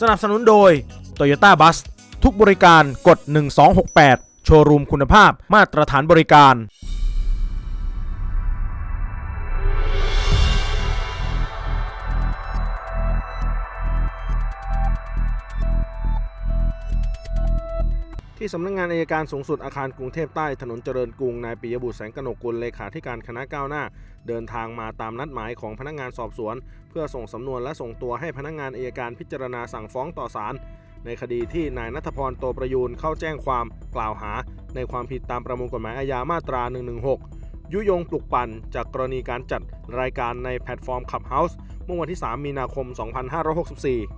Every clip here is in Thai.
สนับสนุนโดย Toyota Bus ทุกบริการกด 1268 โชว์รูมคุณภาพมาตรฐานบริการ ที่สำนักงานอายการสูงสุดอาคารกรุงเทพใต้ถนนเจริญกรุงนายปิยบุตรแสงกนกกุลเลขาธิการคณะก้าวหน้า เดินทางมาตามนัดหมายของพนักงานสอบสวน เพื่อส่งสำนวนและส่งตัวให้พนักงานอายการพิจารณาสั่งฟ้องต่อศาลในคดีที่นายนัทพรโตประยูนเข้าแจ้งความกล่าวหา ในความผิดตามประมวลกฎหมายอาญามาตรา 116 ยุยงปลุกปั่นจากกรณีการจัดรายการในแพลตฟอร์ม Clubhouse เมื่อวันที่ 3 มีนาคม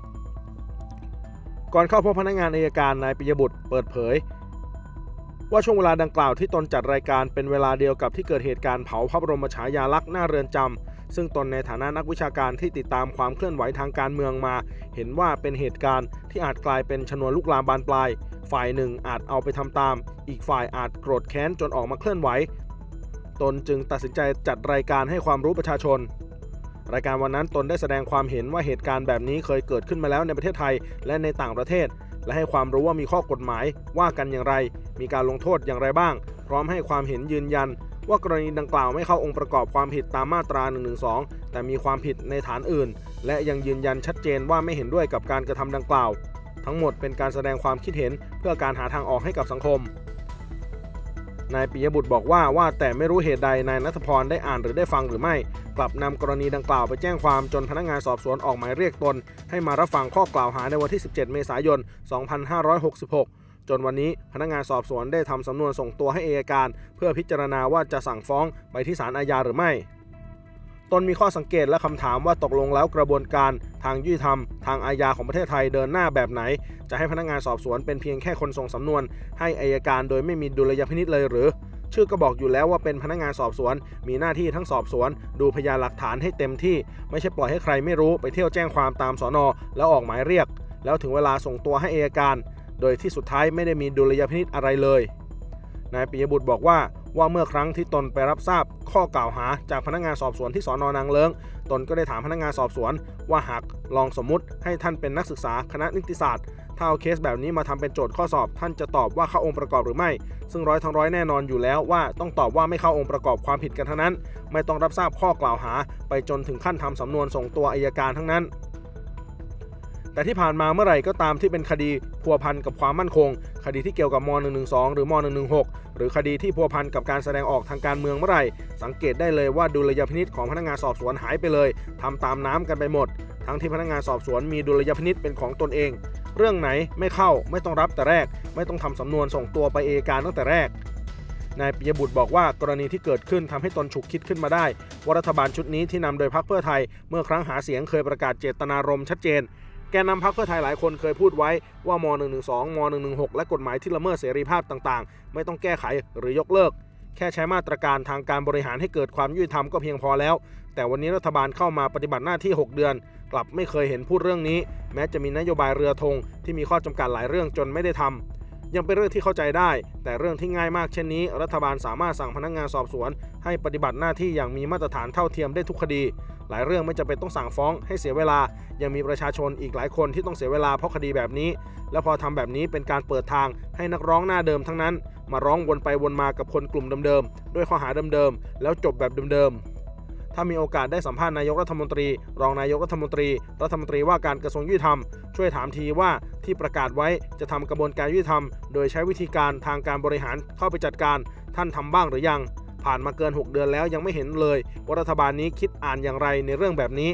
2564 ก่อนเข้าพบพนักงานอายการนายปิยบุตรเปิดเผย ว่าช่วงเวลาดังกล่าวที่ตนจัดรายการเป็นเวลาเดียวกับที่เกิดเหตุการณ์เผาพระบรมฉายาลักษณ์หน้าเรือนจำซึ่งตนในฐานะนักวิชาการที่ติดตามความเคลื่อนไหวทางการเมืองมา เห็นว่าเป็นเหตุการณ์ที่อาจกลายเป็นชนวนลุกลามบานปลาย ฝ่ายหนึ่งอาจเอาไปทำตาม อีกฝ่ายอาจโกรธแค้นจนออกมาเคลื่อนไหว ตนจึงตัดสินใจจัดรายการให้ความรู้ประชาชนรายการวันนั้นตนได้แสดงความเห็นว่าเหตุการณ์แบบนี้เคยเกิดขึ้นมาแล้วในประเทศไทยและในต่างประเทศ และให้ความรู้ว่ามีข้อกฎหมายว่ากันอย่างไร มีการลงโทษอย่างไรบ้าง พร้อมให้ความเห็นยืนยัน ว่ากรณีดังกล่าวไม่เข้าองค์ประกอบความผิดตามมาตรา 112 แต่มีความผิดในฐานอื่น และยังยืนยันชัดเจนว่าไม่เห็นด้วยกับการกระทำดังกล่าว ทั้งหมดเป็นการแสดงความคิดเห็นเพื่อการหาทางออกให้กับสังคมนายปิยบุตรบอกว่าว่าแต่ไม่รู้เหตุใดนายนัทพรได้อ่านหรือได้ฟังหรือไม่ กลับนำกรณีดังกล่าวไปแจ้งความจนพนักงานสอบสวนออกหมายเรียกตน ให้มารับฟังข้อกล่าวหาในวันที่ 17 เมษายน 2566 จนวันนี้พนักงานสอบสวนได้ทำสำนวนส่งตัวให้เอยการ เพื่อพิจารณาว่าจะสั่งฟ้องไปที่ศาลอาญาหรือไม่ตนมีข้อสังเกตและคำถามว่าตกลงแล้วกระบวนการทางยุติธรรม ทางอาญาของประเทศไทยเดินหน้าแบบไหน จะให้พนักงานสอบสวนเป็นเพียงแค่คนส่งสำนวน ให้อายการโดยไม่มีดุลยพินิษเลยหรือ ชื่อก็บอกอยู่แล้วว่าเป็นพนักงานสอบสวน มีหน้าที่ทั้งสอบสวน ดูพยานหลักฐานให้เต็มที่ ไม่ใช่ปล่อยให้ใครไม่รู้ไปเที่ยวแจ้งความตามสอนอแล้วออกหมายเรียก แล้วถึงเวลาส่งตัวให้อายการ โดยที่สุดท้ายไม่ได้มีดุลยพินิษอะไรเลย นายปิยบุตรบอกว่าว่าเมื่อครั้งที่ตนไปรับทราบข้อกล่าวหาจากพนักงานสอบสวนที่สอนอนางเลิงตนก็ได้ถามพนักงานสอบสวน ว่าหากลองสมมุติให้ท่านเป็นนักศึกษาคณะนิติศาสตร์ถ้าเอาเคสแบบนี้มาทำเป็นโจทย์ข้อสอบ ท่านจะตอบว่าเข้าองค์ประกอบหรือไม่ ซึ่งร้อยทั้งร้อยแน่นอนอยู่แล้วว่าต้องตอบว่าไม่เข้าองค์ประกอบความผิดกันทั้งนั้น ไม่ต้องรับทราบข้อกล่าวหา ไปจนถึงขั้นทำสำนวนส่งตัวอายการทั้งนั้น แต่ที่ผ่านมาเมื่อไหร่ก็ตามที่เป็นคดีพัวพันกับความมั่นคง คดีที่เกี่ยวกับม .112 หรือม .116 หรือคดีที่พัวพันกับการแสดงออกทางการเมืองเมื่อไหร่ สังเกตได้เลยว่าดุลยพินิษของพนักงานสอบสวนหายไปเลยทำตามน้ำกันไปหมด ทั้งที่พนักงานสอบสวนมีดุลยพินิษเป็นของตนเอง เรื่องไหนไม่เข้าไม่ต้องรับแต่แรก ไม่ต้องทำสำนวนส่งตัวไปเอการตั้งแต่แรกนายปิยบุตรบอกว่ากรณีที่เกิดขึ้นทำให้ตนฉุกคิดขึ้นมาได้ว่ารัฐบาลชุดนี้ที่นำโดยพรรคเพื่อไทย เมื่อครั้งหาเสียงเคยประกาศเจตนารมณ์ชัดเจน แกนนำพรรคเพื่อไทยหลายคนเคยพูดไว้ว่าม 112 ม 116 และกฎหมายที่ละเมิดเสรีภาพต่างๆ ไม่ต้องแก้ไขหรือยกเลิก แค่ใช้มาตรการทางการบริหารให้เกิดความยุติธรรมก็เพียงพอแล้ว แต่วันนี้รัฐบาลเข้ามาปฏิบัติหน้าที่ 6 เดือน กลับไม่เคยเห็นพูดเรื่องนี้ แม้จะมีนโยบายเรือธงที่มีข้อจำกัดหลายเรื่องจนไม่ได้ทำ ยังเป็นเรื่องที่เข้าใจได้ แต่เรื่องที่ง่ายมากเช่นนี้ รัฐบาลสามารถสั่งพนักงานสอบสวน ให้ปฏิบัติหน้าที่อย่างมีมาตรฐานเท่าเทียมได้ทุกคดี หลายเรื่องไม่จำเป็นต้องสั่งฟ้องให้เสียเวลา ยังมีประชาชนอีกหลายคนที่ต้องเสียเวลาเพราะคดีแบบนี้ และพอทำแบบนี้เป็นการเปิดทางให้นักร้องหน้าเดิมทั้งนั้น มาร้องวนไปวนมากับคนกลุ่มเดิมๆด้วยข้อหาเดิมๆแล้วจบแบบเดิมๆ ถ้ามีโอกาสได้สัมภาษณ์นายกรัฐมนตรี รองนายกรัฐมนตรี รัฐมนตรีว่าการกระทรวงยุติธรรม ช่วยถามทีว่าที่ประกาศไว้จะทำกระบวนการยุติธรรม โดยใช้วิธีการทางการบริหารเข้าไปจัดการ ท่านทำบ้างหรือยัง ผ่านมาเกิน 6 เดือนแล้วยังไม่เห็นเลยว่ารัฐบาลนี้คิดอ่านอย่างไรในเรื่องแบบนี้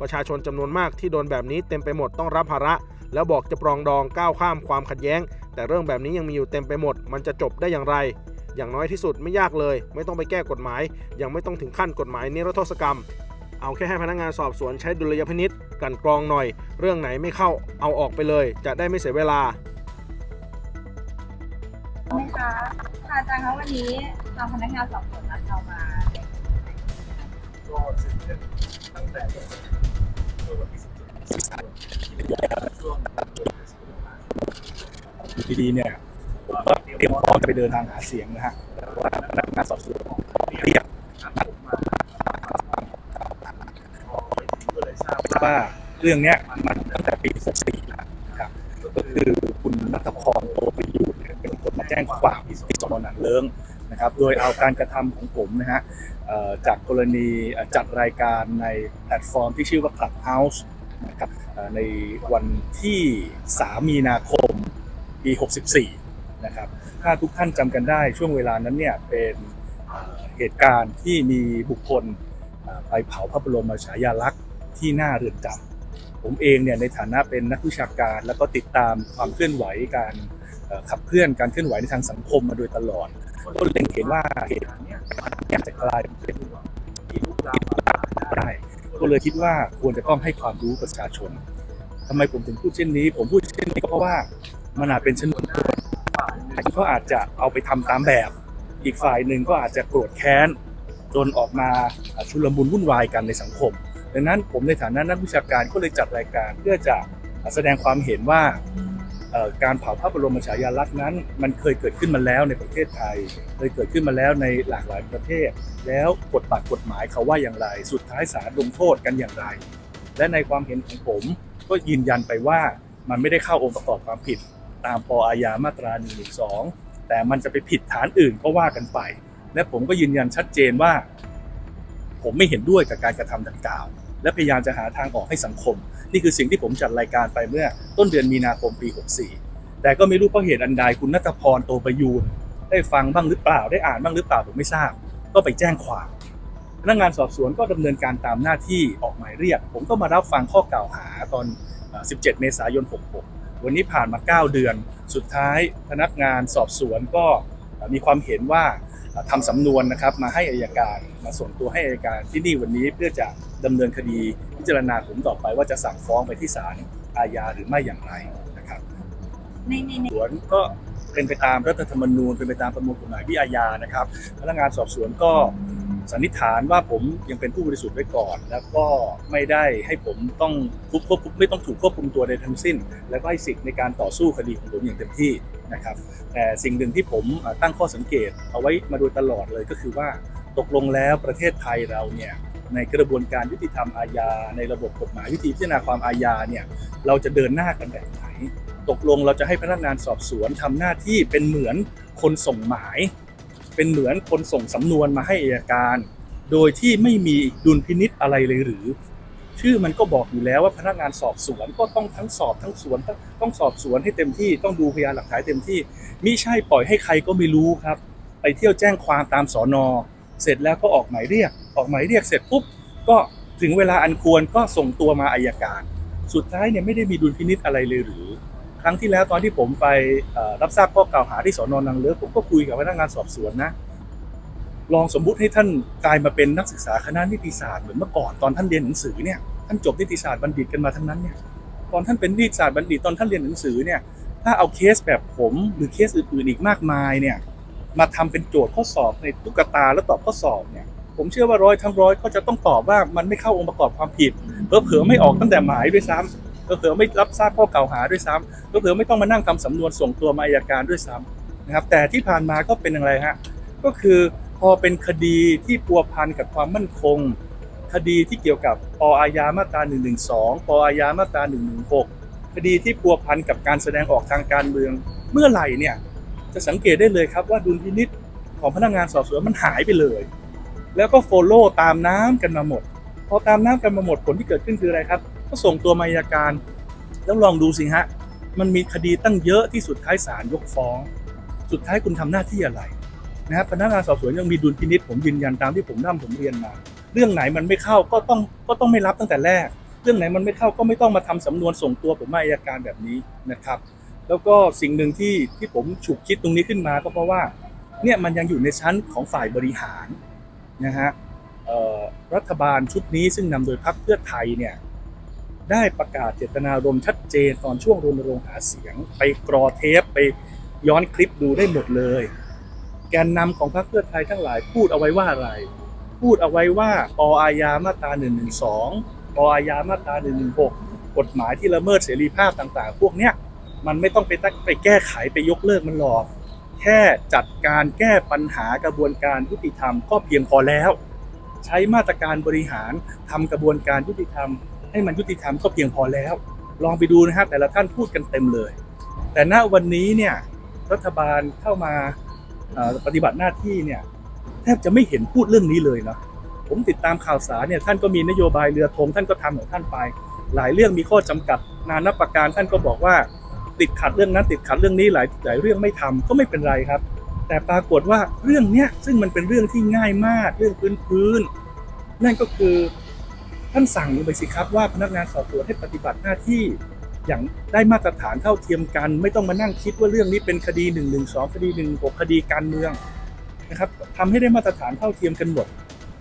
ประชาชนจำนวนมากที่โดนแบบนี้เต็มไปหมดต้องรับภาระ แล้วบอกจะปรองดองก้าวข้ามความขัดแย้ง แต่เรื่องแบบนี้ยังมีอยู่เต็มไปหมด มันจะจบได้อย่างไร อย่างน้อยที่สุดไม่ยากเลย ไม่ต้องไปแก้กฎหมาย ยังไม่ต้องถึงขั้นกฎหมายนิรโทษกรรม เอาแค่ให้พนักงานสอบสวนใช้ดุลยพินิษกลันกรองหน่อย เรื่องไหนไม่เข้าเอาออกไปเลย จะได้ไม่เสียเวลาไหมคะค่ะอาจารย์คะวันนี้ทางพนักงานสอบสวนนัดเรามาก็สืบเนื่องตั้งแต่เมื่อวันที่17สิงหาคมช่วงเดือนพฤษภาคมอยู่ดีๆเนี่ยผมก็เต รียมพร้อมจะไปเดินทางหาเสียงนะฮะแต่ว่าพนักงานสอบสวนเรียกผมมาพองเราบว่าว่าเรื่องเนี้ยมันตั้งแต่ปี 64แล้วนะครับก็คือคุณนัทพรโตประยูนเนี่ยเป็นคนมาแจ้งความที่สพนันเลิงนะครับ โดยเอาการกระทำของผมนะฮะจากกรณีจัดรายการในแพลตฟอร์มที่ชื่อว่า Clubhouse นะครับในวันที่ 3 มีนาคมปี 64 นะครับ ถ้าทุกท่านจำกันได้ช่วงเวลานั้นเนี่ยเป็นเหตุการณ์ที่มีบุคคลอ่อไปเผาพระบรมฉายาลักษณ์ที่หน้าเรือนจำผมเองเนี่ยในฐานะเป็นนักวิชาการ แล้วก็ติดตามความเคลื่อนไหวการเอ่อขับเคลื่อนการเคลื่อนไหวในทางสังคมมาโดยตลอดก็เล็งเห็นว่าเหตุการณ์เนี้จะกลายเป็นที่ลุกลามได้ ก็เลยคิดว่าควรจะต้องให้ความรู้ประชาชน ทำไมผมถึงพูดเช่นนี้ ผมพูดเช่นนี้ก็เพราะว่ามันอาจเป็นชนวน ก็อาจจะเอาไปทำตามแบบ อีกฝ่ายหนึ่งก็อาจจะโกรธแค้น จนออกมาชุลมุนวุ่นวายกันในสังคม ดังนั้นผมในฐานะนักวิชาการก็เลยจัดรายการเพื่อจะแสดงความเห็นว่าการเผาพระบรมฉายาลักษณ์นั้น มันเคยเกิดขึ้นมาแล้วในประเทศไทย เคยเกิดขึ้นมาแล้วในหลากหลายประเทศ แล้วกฎบาทกฎหมายเขาว่าอย่างไร สุดท้ายศาลลงโทษกันอย่างไร และในความเห็นของผมก็ยืนยันไปว่ามันไม่ได้เข้าองค์ประกอบความผิด ตามปอาญามาตรา1นึแต่มันจะไปผิดฐานอื่นก็ว่ากันไป และผมก็ยืนยันชัดเจนว่า ผมไม่เห็นด้วยกับการกระทำดังกล่าว และพยายามจะหาทางออกให้สังคม นี่คือสิ่งที่ผมจัดรายการไปเมื่อต้นเดือนมีนาคมปี 64 แต่ก็ไม่รู้เพราะเหตุอันใดคุณนัทพรโตประยูนได้ฟังบ้างหรือเปล่าได้อ่านบ้างหรือเปล่าผมไม่ทราบ ก็ไปแจ้งความพนักงานสอบสวนก็ดำเนินการตามหน้าที่ออกหมายเรียก ผมก็มารับฟังข้อกล่าวหาตอน 17 เมษายน 66 วันนี้ผ่านมา 9 เดือน สุดท้ายพนักงานสอบสวนก็มีความเห็นว่าทำสำนวนนะครับมาให้อายการมาส่งตัวให้อายการที่นี่วันนี้เพื่อจะดำเนินคดีพิจารณาผมต่อไปว่าจะสั่งฟ้องไปที่ศาลอาญาหรือไม่อย่างไรนะครับในในในสวนก็เป็นไปตามรัฐธรรมนูญเป็นไปตามประมวลกฎหมายวิอาญานะครับ พนักงานสอบสวนก็ สันนิษฐานว่าผมยังเป็นผู้บริสุทธิ์ไว้ก่อน แล้วก็ไม่ได้ให้ผมต้องควบคุมไม่ต้องถูกควบคุมตัวใดทั้งสิ้น แล้วก็ให้สิทธิ์ในการต่อสู้คดีของผมอย่างเต็มที่นะครับแต่สิ่งหนึ่งที่ผมตั้งข้อสังเกตเอาไว้มาโดยตลอดเลยก็คือว่าตกลงแล้วประเทศไทยเราเนี่ยในกระบวนการยุติธรรมอาญา ในระบบกฎหมายวิธีพิจารณาความอาญาเนี่ยเราจะเดินหน้ากันแบบไหน ตกลงเราจะให้พนักงานสอบสวนทำหน้าที่เป็นเหมือนคนส่งหมาย เป็นเหมือนคนส่งสำนวนมาให้อัยการ โดยที่ไม่มีดุลพินิษอะไรเลยหรือ ชื่อมันก็บอกอยู่แล้วว่าพนักงานสอบสวนก็ต้องทั้งสอบทั้งสวนต้องต้องสอบสวนให้เต็มที่ต้องดูพยานหลักฐานเต็มที่มิใช่ปล่อยให้ใครก็ไม่รู้ครับ ไปเที่ยวแจ้งความตามสอนอเสร็จแล้วก็ออกหมายเรียก ออกหมายเรียกเสร็จปุ๊บก็ถึงเวลาอันควรก็ส่งตัวมาอายการ สุดท้ายเนี่ยไม่ได้มีดุลพินิษอะไรเลยหรือ ครั้งที่แล้วตอนที่ผมไปรับทราบข้อกล่าวหาที่สอนอนังเลิศผมก็คุยกับพนักงานสอบสวนนะ ลองสมมุติให้ท่านกลายมาเป็นนักศึกษาคณะนิติศาสตร์เหมือนเมื่อก่อนตอนท่านเรียนหนังสือเนี่ยท่านจบนิติศาสตร์บัณฑิตกันมาทั้งนั้นเนี่ยตอนท่านเป็นนิติศาสตร์บัณฑิตตอนท่านเรียนหนังสือเนี่ยถ้าเอาเคสแบบผมหรือเคสอื่นๆอีกมากมายเนี่ยมาทำเป็นโจทย์ข้อสอบในตุ๊กตาแล้วตอบข้อสอบเนี่ยผมเชื่อว่าร้อยทั้งร้อยก็จะต้องตอบว่ามันไม่เข้าองค์ประกอบความผิดเผลอๆไม่ออกตั้งแต่หมายด้วยซ้ำ เผลอไม่รับทราบข้อกล่าวหาด้วยซ้ำก็เผื่อไม่ต้องมานั่งทำสำนวนส่งตัวมาอัยการด้วยซ้ำนะครับ แต่ที่ผ่านมาก็เป็นอะไรฮะก็คือพอเป็นคดีที่พัวพันกับความมั่นคง คดีที่เกี่ยวกับปออาญามาตรา 112 ปออาญามาตรา 116 คดีที่พัวพันกับการแสดงออกทางการเมือง เมื่อไหร่เนี่ยจะสังเกตได้เลยครับว่าดุลพินิษของพนักงานสอบสวนมันหายไปเลย แล้วก็โฟโล่ตามน้ำกันมาหมด พอตามน้ำกันมาหมดผลที่เกิดขึ้นคืออะไรครับ ก็ส่งตัวมาอัยการ แล้วลองดูสิฮะ มันมีคดีตั้งเยอะที่สุดท้ายศาลยกฟ้อง สุดท้ายคุณทำหน้าที่อะไรนะครับพนักงานสอบสวนยังมีดุลพินิษผมยืนยันตามที่ผมนั่งผมเรียนมา เรื่องไหนมันไม่เข้าก็ต้องก็ต้องไม่รับตั้งแต่แรก เรื่องไหนมันไม่เข้าก็ไม่ต้องมาทำสำนวนส่งตัวผมมาอัยการแบบนี้นะครับ แล้วก็สิ่งหนึ่งที่ที่ผมฉุกคิดตรงนี้ขึ้นมาก็เพราะว่าเนี่ยมันยังอยู่ในชั้นของฝ่ายบริหารนะฮะรัฐบาลชุดนี้ซึ่งนำโดยพรรคเพื่อไทยเนี่ย ได้ประกาศเจตนารมณ์ชัดเจนตอนช่วงรณรงค์หาเสียง ไปกรอเทปไปย้อนคลิปดูได้หมดเลย แกนนำของพรรคเพื่อไทยทั้งหลายพูดเอาไว้ว่าอะไร พูดเอาไว้ว่าปอาญามาตรา112ปออาญามาตรา116กฎหมายที่ละเมิดเสรีภาพต่างๆ พวกเนี้ยมันไม่ต้องไปตั้งไปแก้ไขไปยกเลิกมันหรอกแค่จัดการแก้ปัญหากระบวนการยุติธรรมก็เพียงพอแล้ว ใช้มาตรการบริหารทำกระบวนการยุติธรรม ให้มันยุติธรรมก็เพียงพอแล้ว ลองไปดูนะครับแต่ละท่านพูดกันเต็มเลย แต่ณวันนี้เนี่ยรัฐบาลเข้ามาปฏิบัติหน้าที่เนี่ยแทบจะไม่เห็นพูดเรื่องนี้เลยเนาะผมติดตามข่าวสารเนี่ยท่านก็มีนโยบายเรือธงท่านก็ทำของท่านไป หลายเรื่องมีข้อจำกัดนานับประการท่านก็บอกว่า ติดขัดเรื่องนั้นติดขัดเรื่องนี้หลายหลายเรื่องไม่ทำก็ไม่เป็นไรครับ แต่ปรากฏว่าเรื่องเนี้ยซึ่งมันเป็นเรื่องที่ง่ายมากเรื่องพื้นพื้นๆนั่นก็คือ ท่านสั่งลงไปสิครับว่าพนักงานสอบสวนให้ปฏิบัติหน้าที่อย่างได้มาตรฐานเท่าเทียมกัน ไม่ต้องมานั่งคิดว่าเรื่องนี้เป็นคดี1นึคดี1 6คดีการเมืองนะครับทำให้ได้มาตรฐานเท่าเทียมกันหมด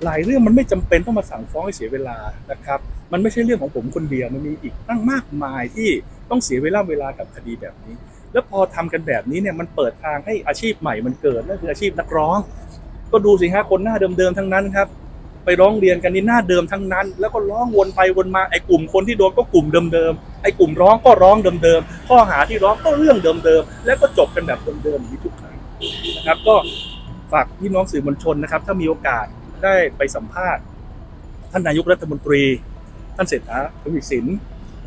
หลายเรื่องมันไม่จำเป็นต้องมาสั่งฟ้องให้เสียเวลานะครับ มันไม่ใช่เรื่องของผมคนเดียวมันมีอีกตั้งมากมายที่ต้องเสียเวลาเวลากับคดีแบบนี้ แล้วพอทำกันแบบนี้เนี่ยมันเปิดทางให้อาชีพใหม่มันเกิดนั่นคืออาชีพนักร้อง ก็ดูสิฮะคนหน้าเดิมๆทั้งนั้นครับ ไปร้องเรียนกันนี่หน้าเดิมทั้งนั้น แล้วก็ร้องวนไปวนมาไอ้กลุ่มคนที่โดนก็กลุ่มเดิมๆไอ้กลุ่มร้องก็ร้องเดิมๆข้อหาที่ร้องก็เรื่องเดิมๆแล้วก็จบกันแบบเดิมๆอย่างนี้ทุกครั้งนะครับ ก็ฝากพี่น้องสื่อมวลชนนะครับ ถ้ามีโอกาสได้ไปสัมภาษณ์ ท่านนายกรัฐมนตรี ท่านเศรษฐาทวีสิน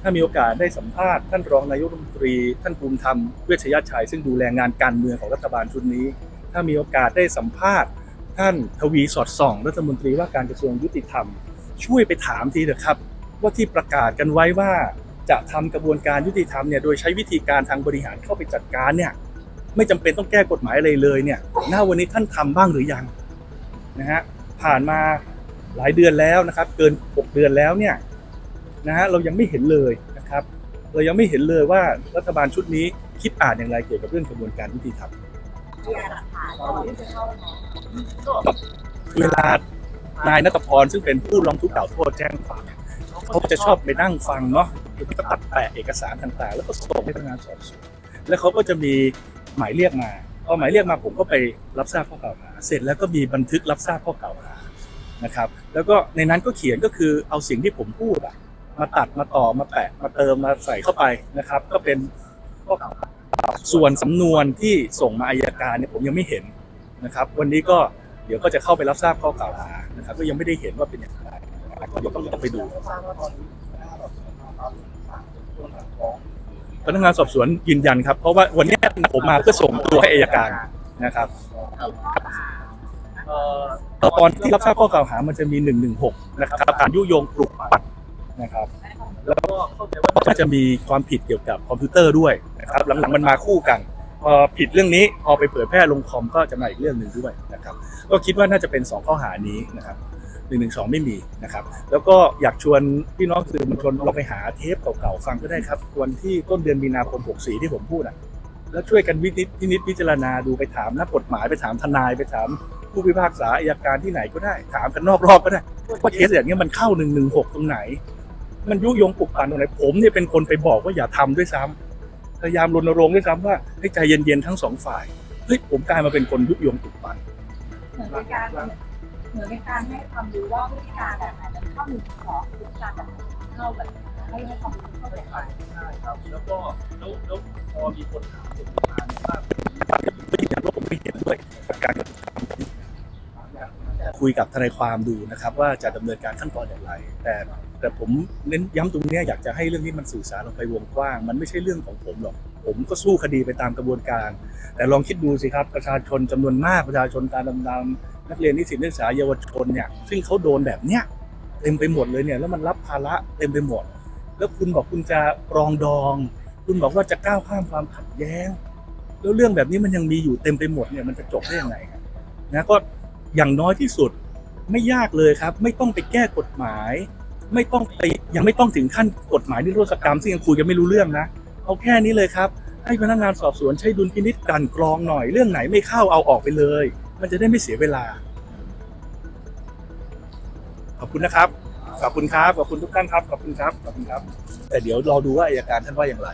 ถ้ามีโอกาสได้สัมภาษณ์ท่านรองนายกรัฐมนตรี ท่านภูมิธรรมเวชยชัยซึ่งดูแลงานการเมืองของรัฐบาลชุดนี้ ถ้ามีโอกาสได้สัมภาษณ์ ท่านทวีสอดส่องรัฐมนตรีว่าการกระทรวงยุติธรรม ช่วยไปถามทีเถอะครับ ว่าที่ประกาศกันไว้ว่าจะทำกระบวนการยุติธรรมเนี่ยโดยใช้วิธีการทางบริหารเข้าไปจัดการเนี่ยไม่จำเป็นต้องแก้กฎหมายอะไรเลยเนี่ยหน้าวันนี้ท่านทำบ้างหรือยังนะฮะผ่านมาหลายเดือนแล้วนะครับ เกิน 6 เดือนแล้วเนี่ยนะฮะเรายังไม่เห็นเลยนะครับ เรายังไม่เห็นเลยว่ารัฐบาลชุดนี้คิดอ่านอย่างไรเกี่ยวกับเรื่องกระบวนการยุติธรรม พยานหลักฐานก่อนที่จะเข้าฟ้องเวลานายนัทพรซึ่งเป็นผู้ร้องทุกข์กล่าวโทษแจ้งความเขาจะชอบไปนั่งฟังเนาะแล้วก็ตัดแปะเอกสารต่างๆ แล้วก็ส่งให้พนักงานสอบสวนแล้วเขาก็จะมีหมายเรียกมาพอหมายเรียกมาผมก็ไปรับทราบข้อกล่าวหา เสร็จแล้วก็มีบันทึกรับทราบข้อกล่าวหานะครับ แล้วก็ในนั้นก็เขียนก็คือเอาสิ่งที่ผมพูดอะมาตัดมาต่อมาแปะมาเติมมาใส่เข้าไปนะครับ ก็เป็นข้อกล่าวหา ส่วนสำนวนที่ส่งมาอายการเนี่ยผมยังไม่เห็นนะครับ วันนี้ก็เดี๋ยวก็จะเข้าไปรับทราบข้อกล่าวหานะครับ ก็ยังไม่ได้เห็นว่าเป็นอย่างไรนะครับเดี๋ยวต้องไปดูพนักงานสอบสวนยืนยันครับ เพราะว่าวันนี้ผมมาเพื่อส่งตัวให้อัยการนะครับตอนที่รับทราบข้อกล่าวหามันจะมี 116 นะครับการยุยงปลุกปั่นนะครับ แล้วก็เข้าใจว่าน่าจะมีความผิดเกี่ยวกับคอมพิวเตอร์ด้วยนะครับหลังๆมันมาคู่กันพอผิดเรื่องนี้พอไปเผยแพร่ลงคอมก็จะมาอีกเรื่องหนึ่งด้วยนะครับก็คิดว่าน่าจะเป็น 2 ข้อหานี้นะครับหนึ่งหนึ่งสองไม่มีนะครับ แล้วก็อยากชวนพี่น้องสื่อมวลชนลองไปหาเทปเก่าๆฟังก็ได้ครับ วันที่ต้นเดือนมีนาคม64ที่ผมพูดอะแล้วช่วยกันวินิจพินิจพิจารณาดูไปถามนักกฎหมายไปถามทนายไปถามผู้พิพากษาอัยการที่ไหนก็ได้ ถามกันนอกรอบก็ได้ว่าเคสอย่างนี้ยมันเข้า116ตรงไหน มันยุยงปลุกปั่นตรงไหนผมเนี่ยเป็นคนไปบอกว่าอย่าทำด้วยซ้ำพยายามรณรงค์ด้วยซ้ำว่าให้ใจเย็นๆทั้งสองฝ่ายเฮ้ยผมกลายมาเป็นคนยุยงปลุกปั่นเหมือนเป็นการเหมือนเป็นการให้ความรู้ว่าวิธีการแบบไหนมันเข้าหนึ่งสองวิธีการแบบไหนเข้าแบบให้ให้ความรู้เข้าไปก่อนใช่ครับแล้วก็แล้วแล้วพอมีคนถามผมมาเนี่ยว่าผมก็ยืนยันว่าผมไม่เห็นด้วยกับการกระทำคุยกับทนายความดูนะครับ ว่าจะดำเนินการขั้นตอนอย่างไร แต่ แต่ผมเน้นย้ำตรงนี้อยากจะให้เรื่องนี้มันสื่อสารลงไปวงกว้าง มันไม่ใช่เรื่องของผมหรอก ผมก็สู้คดีไปตามกระบวนการ แต่ลองคิดดูสิครับประชาชนจำนวนมากประชาชนการดำนำนักเรียนนิสิตนักศึกษาเยาวชนเนี่ยซึ่งเขาโดนแบบเนี้ยเต็มไปหมดเลยเนี่ยแล้วมันรับภาระเต็มไปหมด แล้วคุณบอกคุณจะปรองดอง คุณบอกว่าจะก้าวข้ามความขัดแย้ง แล้วเรื่องแบบนี้มันยังมีอยู่เต็มไปหมดเนี่ยมันจะจบได้ยังไงนะก็อย่างน้อยที่สุดไม่ยากเลยครับ ไม่ต้องไปแก้กฎหมาย ไม่ต้องไปยังไม่ต้องถึงขั้นกฎหมายนิรโทษกรรมซึ่งยังคุยกันไม่รู้เรื่องนะเอาแค่นี้เลยครับ ให้พนักงานสอบสวนใช้ดุลพินิจกันกรองหน่อยเรื่องไหนไม่เข้าเอาออกไปเลย มันจะได้ไม่เสียเวลา ขอบคุณนะครับ ขอบคุณครับขอบคุณทุกท่านครับขอบคุณครับขอบคุณครับ แต่เดี๋ยวรอดูว่าอัยการท่านว่าอย่างไร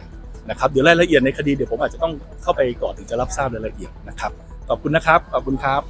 นะครับเดี๋ยวรายละเอียดในคดีเดี๋ยวผมอาจจะต้องเข้าไปก่อนถึงจะรับทราบรายละเอียดนะครับ ขอบคุณนะครับขอบคุณครับ